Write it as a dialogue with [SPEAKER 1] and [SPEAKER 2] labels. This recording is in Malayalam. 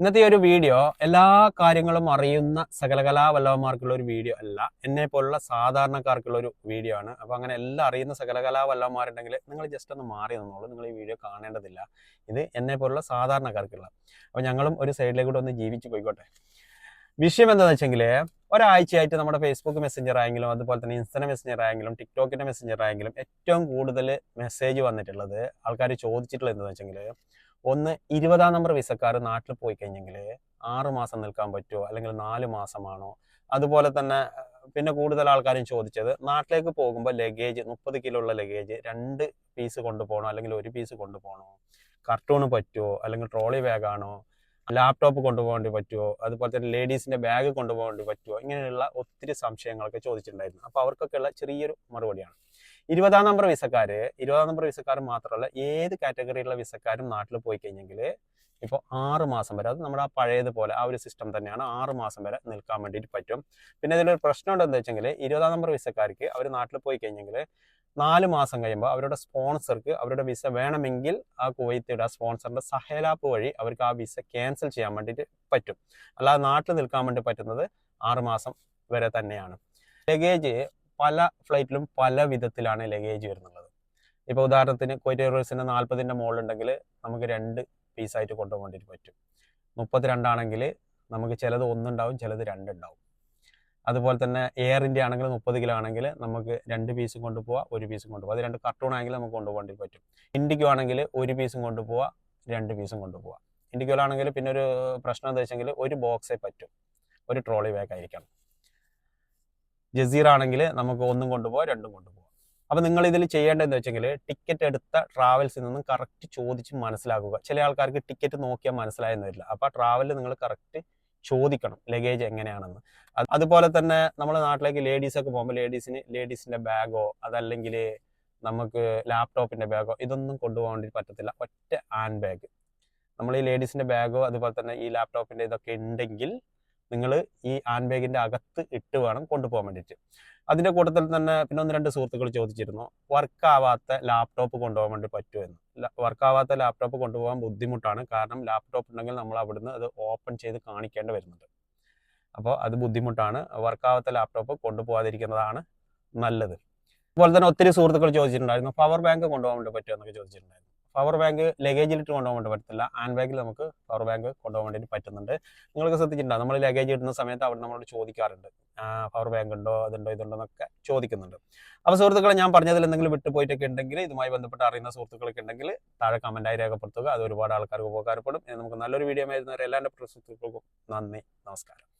[SPEAKER 1] ഇന്നത്തെ ഒരു വീഡിയോ എല്ലാ കാര്യങ്ങളും അറിയുന്ന സകലകലാവല്ലവന്മാർക്കുള്ള ഒരു വീഡിയോ അല്ല. എന്നെ പോലുള്ള സാധാരണക്കാർക്കുള്ള ഒരു വീഡിയോ ആണ്. അപ്പോൾ അങ്ങനെ എല്ലാം അറിയുന്ന സകലകലാവല്ലവന്മാരുണ്ടെങ്കിൽ നിങ്ങൾ ജസ്റ്റ് ഒന്ന് മാറി നിന്നോളൂ. നിങ്ങൾ ഈ വീഡിയോ കാണേണ്ടതില്ല. ഇത് എന്നെ പോലുള്ള സാധാരണക്കാർക്കുള്ള. അപ്പോൾ ഞങ്ങളും ഒരു സൈഡിലേക്കൂടെ ഒന്ന് ജീവിച്ചു പോയിക്കോട്ടെ. വിഷയം എന്താണെന്ന് വെച്ചെങ്കിൽ ഒരാഴ്ചയായിട്ട് നമ്മുടെ ഫേസ്ബുക്ക് മെസ്സഞ്ചർ ആയെങ്കിലും അതുപോലെ തന്നെ ഇൻസ്റ്റന്റ് മെസ്സഞ്ചർ ആയെങ്കിലും ടിക്ടോക്കിന്റെ മെസ്സഞ്ചർ ആയെങ്കിലും ഏറ്റവും കൂടുതൽ മെസ്സേജ് വന്നിട്ടുള്ളത് ആൾക്കാർ ചോദിച്ചിട്ടുള്ളത് എന്താണെന്ന് വെച്ചെങ്കിൽ ഒന്ന് ഇരുപതാം നമ്പർ വിസക്കാർ നാട്ടിൽ പോയി കഴിഞ്ഞെങ്കിൽ ആറ് മാസം നിൽക്കാൻ പറ്റുമോ അല്ലെങ്കിൽ നാല് മാസമാണോ? അതുപോലെ തന്നെ പിന്നെ കൂടുതൽ ആൾക്കാരും ചോദിച്ചത് നാട്ടിലേക്ക് പോകുമ്പോൾ ലഗേജ് മുപ്പത് കിലോ ഉള്ള ലഗേജ് രണ്ട് പീസ് കൊണ്ടുപോകണോ അല്ലെങ്കിൽ ഒരു പീസ് കൊണ്ടുപോകണോ കർട്ടൂണ് പറ്റുമോ അല്ലെങ്കിൽ ട്രോളി ബാഗാണോ ലാപ്ടോപ്പ് കൊണ്ടുപോകേണ്ടി പറ്റുമോ അതുപോലെ തന്നെ ലേഡീസിന്റെ ബാഗ് കൊണ്ടുപോകേണ്ടി പറ്റുമോ ഇങ്ങനെയുള്ള ഒത്തിരി സംശയങ്ങളൊക്കെ ചോദിച്ചിട്ടുണ്ടായിരുന്നു. അപ്പോൾ അവർക്കൊക്കെയുള്ള ചെറിയൊരു മറുപടിയാണ്. ഇരുപതാം നമ്പർ വിസക്കാര് ഇരുപതാം നമ്പർ വിസക്കാർ മാത്രമല്ല ഏത് കാറ്റഗറിയിലുള്ള വിസക്കാരും നാട്ടിൽ പോയി കഴിഞ്ഞെങ്കിൽ ഇപ്പോൾ ആറ് മാസം വരെ അത് നമ്മുടെ ആ പഴയതുപോലെ ആ ഒരു സിസ്റ്റം തന്നെയാണ് ആറ് മാസം വരെ നിൽക്കാൻ വേണ്ടിയിട്ട് പറ്റും. പിന്നെ ഇതിലൊരു പ്രശ്നം ഉണ്ടെന്ന് വെച്ചെങ്കിൽ ഇരുപതാം നമ്പർ വിസക്കാർക്ക് അവർ നാട്ടിൽ പോയി കഴിഞ്ഞെങ്കിൽ നാല് മാസം കഴിയുമ്പോൾ അവരുടെ സ്പോൺസർക്ക് അവരുടെ വിസ വേണമെങ്കിൽ ആ കുവൈത്തിയുടെ ആ സ്പോൺസറിന്റെ സഹേലാപ്പ് വഴി അവർക്ക് ആ വിസ ക്യാൻസൽ ചെയ്യാൻ വേണ്ടിയിട്ട് പറ്റും. അല്ലാതെ നാട്ടിൽ നിൽക്കാൻ വേണ്ടി പറ്റുന്നത് ആറ് മാസം വരെ തന്നെയാണ്. ലഗേജ് പല ഫ്ലൈറ്റിലും പല വിധത്തിലാണ് ലഗേജ് വരുന്നുള്ളത്. ഇപ്പോൾ ഉദാഹരണത്തിന് കൊരിയറേഴ്സിന് നാൽപ്പതിന്റെ മുകളിലുണ്ടെങ്കിൽ നമുക്ക് രണ്ട് പീസായിട്ട് കൊണ്ടുപോകേണ്ടി പറ്റും. പറ്റും മുപ്പത്തിരണ്ടാണെങ്കിൽ നമുക്ക് ചിലത് ഒന്നുണ്ടാവും ചിലത് രണ്ടുണ്ടാവും. അതുപോലെ തന്നെ എയർ ഇന്ത്യ ആണെങ്കിൽ മുപ്പത് കിലോ ആണെങ്കിൽ നമുക്ക് രണ്ട് പീസും കൊണ്ടുപോകാം ഒരു പീസും കൊണ്ടുപോകാം അത് രണ്ട് കർട്ടൂൺ ആണെങ്കിൽ നമുക്ക് കൊണ്ടുപോകേണ്ടി പറ്റും. ഇൻഡിക്കോ ആണെങ്കിൽ ഒരു പീസും കൊണ്ടുപോകാം രണ്ട് പീസും കൊണ്ടുപോകാം ഇൻഡിക്കോയിലാണെങ്കിൽ പിന്നെ ഒരു പ്രശ്നം എന്താ വെച്ചെങ്കിൽ ഒരു ബോക്സേ പറ്റും. ഒരു ട്രോളി ബാഗ് ആയിരിക്കണം. ജസീർ ആണെങ്കിൽ നമുക്ക് ഒന്നും കൊണ്ടുപോകാം രണ്ടും കൊണ്ടുപോകാം അപ്പം നിങ്ങൾ ഇതിൽ ചെയ്യേണ്ടതെന്ന് വെച്ചെങ്കിൽ ടിക്കറ്റ് എടുത്ത ട്രാവൽസിൽ നിന്നും കറക്റ്റ് ചോദിച്ച് മനസ്സിലാക്കുക. ചില ആൾക്കാർക്ക് ടിക്കറ്റ് നോക്കിയാൽ മനസ്സിലായെന്ന് വരില്ല. അപ്പോൾ ട്രാവലിൽ നിങ്ങൾ കറക്റ്റ് ചോദിക്കണം ലഗേജ് എങ്ങനെയാണെന്ന്. അതുപോലെ തന്നെ നമ്മുടെ നാട്ടിലേക്ക് ലേഡീസൊക്കെ പോകുമ്പോൾ ലേഡീസിന് ലേഡീസിന്റെ ബാഗോ അതല്ലെങ്കിൽ നമുക്ക് ലാപ്ടോപ്പിന്റെ ബാഗോ ഇതൊന്നും കൊണ്ടുപോകാൻ വേണ്ടി പറ്റത്തില്ല. ഒറ്റ ഹാൻഡ് ബാഗ് നമ്മൾ ഈ ലേഡീസിന്റെ ബാഗോ അതുപോലെ തന്നെ ഈ ലാപ്ടോപ്പിന്റെ ഇതൊക്കെ ഉണ്ടെങ്കിൽ നിങ്ങൾ ഈ ഹാൻഡ് ബാഗിന്റെ അകത്ത് ഇട്ട് വേണം കൊണ്ടുപോകാൻ വേണ്ടിയിട്ട്. അതിന്റെ കൂട്ടത്തിൽ തന്നെ പിന്നെ ഒന്ന് രണ്ട് സുഹൃത്തുക്കൾ ചോദിച്ചിരുന്നു വർക്കാവാത്ത ലാപ്ടോപ്പ് കൊണ്ടുപോകാൻ വേണ്ടി പറ്റുമോ എന്ന്. വർക്കാവാത്ത ലാപ്ടോപ്പ് കൊണ്ടുപോകാൻ ബുദ്ധിമുട്ടാണ്. കാരണം ലാപ്ടോപ്പ് ഉണ്ടെങ്കിൽ നമ്മൾ അവിടുന്ന് അത് ഓപ്പൺ ചെയ്ത് കാണിക്കേണ്ടി വരുന്നുണ്ട്. അപ്പോൾ അത് ബുദ്ധിമുട്ടാണ്. വർക്കാവാത്ത ലാപ്ടോപ്പ് കൊണ്ടുപോകാതിരിക്കുന്നതാണ് നല്ലത്. അതുപോലെ തന്നെ ഒത്തിരി സുഹൃത്തുക്കൾ ചോദിച്ചിട്ടുണ്ടായിരുന്നു പവർ ബാങ്ക് കൊണ്ടുപോകാൻ വേണ്ടി പറ്റുമോ എന്നൊക്കെ ചോദിച്ചിട്ടുണ്ടായിരുന്നു. പവർ ബാങ്ക് ലഗേജിലിട്ട് കൊണ്ടുപോകാൻ പറ്റത്തില്ല. ഹാൻഡ് ബാഗിൽ നമുക്ക് പവർ ബാങ്ക് കൊണ്ടുപോകാൻ വേണ്ടിയിട്ട് പറ്റുന്നുണ്ട്. നിങ്ങൾക്ക് ശ്രദ്ധിച്ചിട്ടുണ്ടോ? നമ്മൾ ലഗേജ് ഇടുന്ന സമയത്ത് അവിടെ നമ്മളോട് ചോദിക്കാറുണ്ട്. പവർ ബാങ്ക് ഉണ്ടോ? അതുണ്ടോ ഇതുണ്ടോ? എന്നൊക്കെ ചോദിക്കുന്നുണ്ട്. അപ്പോൾ സുഹൃത്തുക്കളെ ഞാൻ പറഞ്ഞതിൽ എന്തെങ്കിലും വിട്ടുപോയിട്ടൊക്കെ ഉണ്ടെങ്കിൽ ഇതുമായി ബന്ധപ്പെട്ട് അറിയുന്ന സുഹൃത്തുക്കളൊക്കെ ഉണ്ടെങ്കിൽ താഴെ കമന്റായി രേഖപ്പെടുത്തുക. അത് ഒരുപാട് ആൾക്കാർക്ക് ഉപകാരപ്പെടും. നമുക്ക് നല്ലൊരു വീഡിയോ ആയിരുന്നവരെ എല്ലാവരുടെ സുഹൃത്തുക്കൾക്കും നന്ദി. നമസ്കാരം.